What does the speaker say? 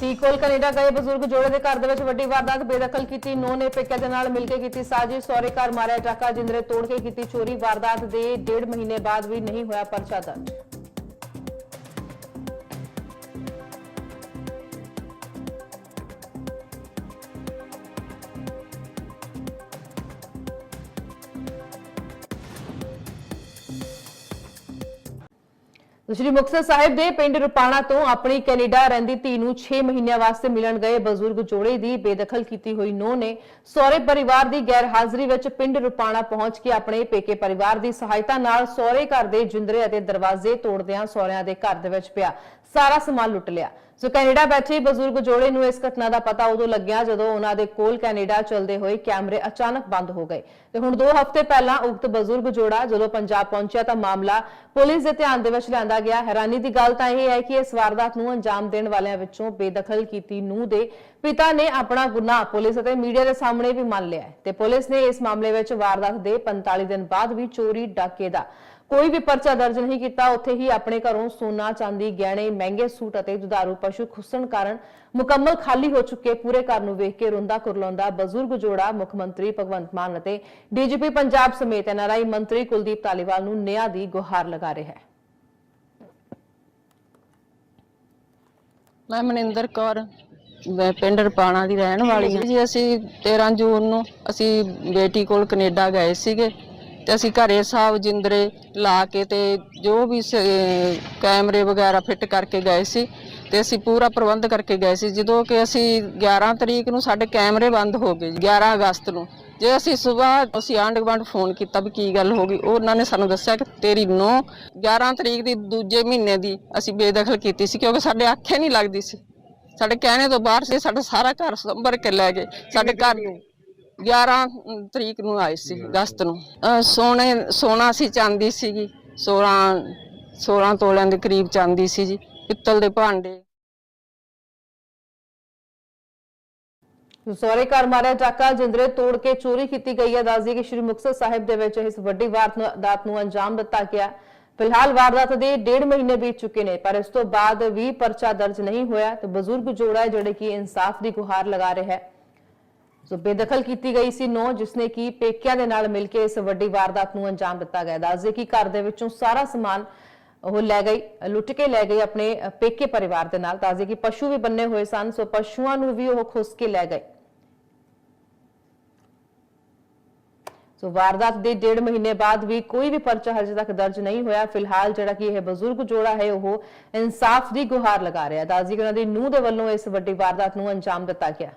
ਸੀਕੋਲ Canada ਗਏ ਬਜ਼ੁਰਗ ਜੋੜੇ ਦੇ ਘਰ ਦੇ ਵਿੱਚ ਵੱਡੀ ਵਾਰਦਾਤ ਬੇਦਖਲ ਕੀਤੀ ਨੌ ਨੇ ਪੇਕਿਆਂ ਦੇ ਨਾਲ ਮਿਲ ਕੇ ਕੀਤੀ ਸਾਜ਼ਿਸ਼, ਸਹੁਰੇ ਘਰ ਮਾਰਿਆ ਟਾਕਾ ਜਿੰਦਰੇ ਤੋੜ ਕੇ ਕੀਤੀ ਚੋਰੀ, ਵਾਰਦਾਤ ਦੇ ਡੇਢ ਮਹੀਨੇ ਬਾਅਦ ਵੀ ਨਹੀਂ ਹੋਇਆ ਪਰਚਾ ਦਰਜ। ਸ਼੍ਰੀ ਮੁਕਤਸਰ ਸਾਹਿਬ ਦੇ ਪਿੰਡ ਰੁਪਾਣਾ ਤੋਂ ਆਪਣੀ ਕੈਨੇਡਾ ਰਹਿੰਦੀ ਧੀ ਨੂੰ 6 ਮਹੀਨਿਆਂ ਵਾਸਤੇ ਮਿਲਣ ਗਏ ਬਜ਼ੁਰਗ ਜੋੜੇ ਦੀ ਬੇਦਖਲ ਕੀਤੀ ਹੋਈ ਨੋ ਨੇ ਸਹੁਰੇ ਪਰਿਵਾਰ ਦੀ ਗੈਰ ਹਾਜ਼ਰੀ ਵਿੱਚ ਪਿੰਡ ਰੁਪਾਣਾ ਪਹੁੰਚ ਕੇ ਆਪਣੇ ਪੇਕੇ ਪਰਿਵਾਰ ਦੀ ਸਹਾਇਤਾ ਨਾਲ ਸਹੁਰੇ ਘਰ ਦੇ ਜਿੰਦਰੇ ਅਤੇ ਦਰਵਾਜ਼ੇ ਤੋੜਦਿਆਂ ਸਹੁਰਿਆਂ ਦੇ ਘਰ ਦੇ ਵਿੱਚ ਪਿਆ। ਸਾਰਾ ਸਮਾਨ ਲੁੱਟ ਲਿਆ। ਸੋ ਕੈਨੇਡਾ ਬੈਠੇ ਬਜ਼ੁਰਗ ਜੋੜੇ ਨੂੰ ਇਸ ਘਟਨਾ ਦਾ ਪਤਾ ਉਦੋਂ ਲੱਗਿਆ ਜਦੋਂ ਉਹਨਾਂ ਦੇ ਕੋਲ ਕੈਨੇਡਾ ਚਲਦੇ ਹੋਏ ਕੈਮਰੇ ਅਚਾਨਕ ਬੰਦ ਹੋ ਗਏ। ਤੇ ਹੁਣ 2 ਹਫ਼ਤੇ ਪਹਿਲਾਂ ਉਕਤ ਬਜ਼ੁਰਗ ਜੋੜਾ ਜਦੋਂ ਪੰਜਾਬ ਪਹੁੰਚਿਆ ਤਾਂ ਮਾਮਲਾ ਪੁਲਿਸ ਦੇ ਧਿਆਨ ਦੇ ਵਿੱਚ ਲਿਆਂਦਾ ਗਿਆ। ਹੈਰਾਨੀ ਦੀ ਗੱਲ ਤਾਂ ਇਹ ਹੈ ਕਿ ਇਸ ਵਾਰਦਾਤ ਨੂੰ ਅੰਜਾਮ ਦੇਣ ਵਾਲਿਆਂ ਵਿੱਚੋਂ ਬੇਦਖਲ ਕੀਤੀ ਨੂੰ ਦੇ ਪਿਤਾ ਨੇ ਆਪਣਾ ਗੁਨਾਹ ਪੁਲਿਸ ਅਤੇ ਮੀਡੀਆ ਦੇ ਸਾਹਮਣੇ ਵੀ ਮੰਨ ਲਿਆ ਹੈ ਤੇ ਪੁਲਿਸ ਨੇ ਇਸ ਮਾਮਲੇ ਵਿੱਚ ਵਾਰਦਾਤ ਦੇ 45 ਦਿਨ ਬਾਅਦ ਵੀ ਚੋਰੀ ਡਾਕੇ ਦਾ ਕੋਈ ਵੀ ਪਰਚਾ ਦਰਜ ਨਹੀਂ ਕੀਤਾ। ਉੱਥੇ ਹੀ ਆਪਣੇ ਘਰੋਂ ਸੋਨਾ, ਚਾਂਦੀ, ਗਹਿਣੇ, ਮਹਿੰਗੇ ਸੂਟ ਅਤੇ ਦੁਧਾਰੂ ਪਸ਼ੂ ਖੁੱਸਣ ਕਾਰਨ ਮੁਕੰਮਲ ਖਾਲੀ ਹੋ ਚੁੱਕੇ। ਪੂਰੇ ਘਰ ਨੂੰ ਵੇਖ ਕੇ ਰੋਂਦਾ ਕੁਰਲਾਉਂਦਾ ਬਜ਼ੁਰਗ ਜੋੜਾ ਮੁੱਖ ਮੰਤਰੀ ਭਗਵੰਤ ਮਾਨ ਅਤੇ ਡੀਜੀਪੀ ਪੰਜਾਬ ਸਮੇਤ ਐਨਆਰਆਈ ਮੰਤਰੀ ਕੁਲਦੀਪ ਤਾਲੀਵਾਲ ਨੂੰ ਨਿਆਂ ਦੀ ਗੁਹਾਰ ਲਗਾ ਰਿਹਾ ਹੈ। ਮੈਂ ਮਨਿੰਦਰ ਕੌਰ। ਮੈਂ ਪਿੰਡ ਰਪਾਣਾ ਦੀ ਰਹਿਣ ਵਾਲੀ ਹਾਂ ਜੀ। ਅਸੀਂ 13 ਜੂਨ ਨੂੰ ਅਸੀਂ ਬੇਟੀ ਕੋਲ ਕੈਨੇਡਾ ਗਏ ਸੀਗੇ ਤੇ ਅਸੀਂ ਘਰੇ ਸਾਹਿਬ ਜਿੰਦਰੇ ਲਾ ਕੇ ਤੇ ਜੋ ਵੀ ਸ- ਕੈਮਰੇ ਵਗੈਰਾ ਫਿੱਟ ਕਰਕੇ ਗਏ ਸੀ ਤੇ ਅਸੀਂ ਪੂਰਾ ਪ੍ਰਬੰਧ ਕਰਕੇ ਗਏ ਸੀ। ਜਦੋਂ ਕਿ ਅਸੀਂ 11 ਤਰੀਕ ਨੂੰ ਸਾਡੇ ਕੈਮਰੇ ਬੰਦ ਹੋ ਗਏ ਜੀ, 11 ਅਗਸਤ ਨੂੰ। ਜੇ ਅਸੀਂ ਸਵੇਰ ਅਸੀਂ ਆਂਢ ਗੁਆਂਢ ਫੋਨ ਕੀਤਾ ਵੀ ਕੀ ਗੱਲ ਹੋ ਗਈ ਉਹ ਉਹਨਾਂ ਨੇ ਸਾਨੂੰ ਦੱਸਿਆ ਕਿ ਤੇਰੀ ਨੂੰ 11 ਤਰੀਕ ਦੀ ਦੂਜੇ ਮਹੀਨੇ ਦੀ ਅਸੀਂ ਬੇਦਖਲ ਕੀਤੀ ਸੀ ਕਿਉਂਕਿ ਸਾਡੇ ਆਖੇ ਨਹੀਂ ਲੱਗਦੀ ਸੀ। ਸਾਡੇ ਕਹਿਣੇ ਤੋਂ ਬਾਹਰ ਸੀ, ਸਾਡਾ ਸਾਰਾ ਘਰ ਸੰਭਰ ਕੇ ਲੈ ਗਏ। ਸਾਡੇ ਘਰ 11 ਤਰੀਕ ਨੂੰ ਆਏ ਸੀ, ਅਗਸਤ ਨੂੰ। ਸੋਨੇ ਸੋਨਾ ਸੀ, ਚਾਂਦੀ ਸੀਗੀ। 16 16 ਤੋਲਿਆਂ ਦੇ ਕਰੀਬ ਚਾਂਦੀ ਸੀ ਜੀ ਪਿੱਤਲ ਦੇ ਭਾਂਡੇ। ਸਹੁਰੇ ਘਰ ਮਾਰਿਆ ਟਾਕਾ ਜਿੰਦਰੇ ਤੋੜ ਕੇ ਚੋਰੀ ਕੀਤੀ ਗਈ ਹੈ। ਦੱਸਦੀ ਕਿ ਸ਼੍ਰੀ ਮੁਕਤਸਰ ਸਾਹਿਬ ਦੇ ਵਿੱਚ ਇਸ ਵੱਡੀ ਵਾਰਦਾਤ ਨੂੰ ਅੰਜਾਮ ਦਿੱਤਾ ਗਿਆ। ਫਿਲਹਾਲ ਵਾਰਦਾਤ ਦੇ ਡੇਢ ਮਹੀਨੇ ਬੀਤ ਚੁੱਕੇ ਨੇ, ਪਰ ਇਸ ਤੋਂ ਬਾਅਦ ਵੀ ਪਰਚਾ ਦਰਜ ਨਹੀਂ ਹੋਇਆ ਤੇ ਬਜ਼ੁਰਗ ਜੋੜਾ ਹੈ ਜਿਹੜੇ ਕਿ ਇਨਸਾਫ ਦੀ ਗੁਹਾਰ ਲਗਾ ਰਿਹਾ ਹੈ। ਸੋ ਬੇਦਖਲ ਕੀਤੀ ਗਈ ਸੀ ਨੋ ਜਿਸਨੇ ਕਿ ਪੇਕਿਆਂ ਦੇ ਨਾਲ ਮਿਲ ਕੇ ਇਸ ਵੱਡੀ ਵਾਰਦਾਤ ਨੂੰ ਅੰਜਾਮ ਦਿੱਤਾ ਗਿਆ। ਦੱਸਦੇ ਕਿ ਘਰ ਦੇ ਵਿੱਚੋਂ ਸਾਰਾ ਸਮਾਨ ਉਹ ਲੈ ਗਈ, ਲੁੱਟ ਕੇ ਲੈ ਗਈ ਆਪਣੇ ਪੇਕੇ ਪਰਿਵਾਰ ਦੇ ਨਾਲ। ਦੱਸਦੇ ਕਿ ਪਸ਼ੂ ਵੀ ਬੰਨੇ ਹੋਏ ਸਨ, ਸੋ ਪਸ਼ੂਆਂ ਨੂੰ ਵੀ ਉਹ ਖੁਸ ਕੇ ਲੈ ਗਏ। ਸੋ ਵਾਰਦਾਤ ਦੇ ਡੇਢ ਮਹੀਨੇ ਬਾਅਦ ਵੀ ਕੋਈ ਵੀ ਪਰਚਾ ਹਜੇ ਤੱਕ ਦਰਜ ਨਹੀਂ ਹੋਇਆ। ਫਿਲਹਾਲ ਜਿਹੜਾ ਕਿ ਇਹ ਬਜ਼ੁਰਗ ਜੋੜਾ ਹੈ, ਉਹ ਇਨਸਾਫ ਦੀ ਗੁਹਾਰ ਲਗਾ ਰਿਹਾ ਦੱਸਦੀ ਕਿ ਉਹਨਾਂ ਦੀ ਨੂੰਹ ਦੇ ਵੱਲੋਂ ਇਸ ਵੱਡੀ ਵਾਰਦਾਤ ਨੂੰ ਅੰਜਾਮ ਦਿੱਤਾ ਗਿਆ।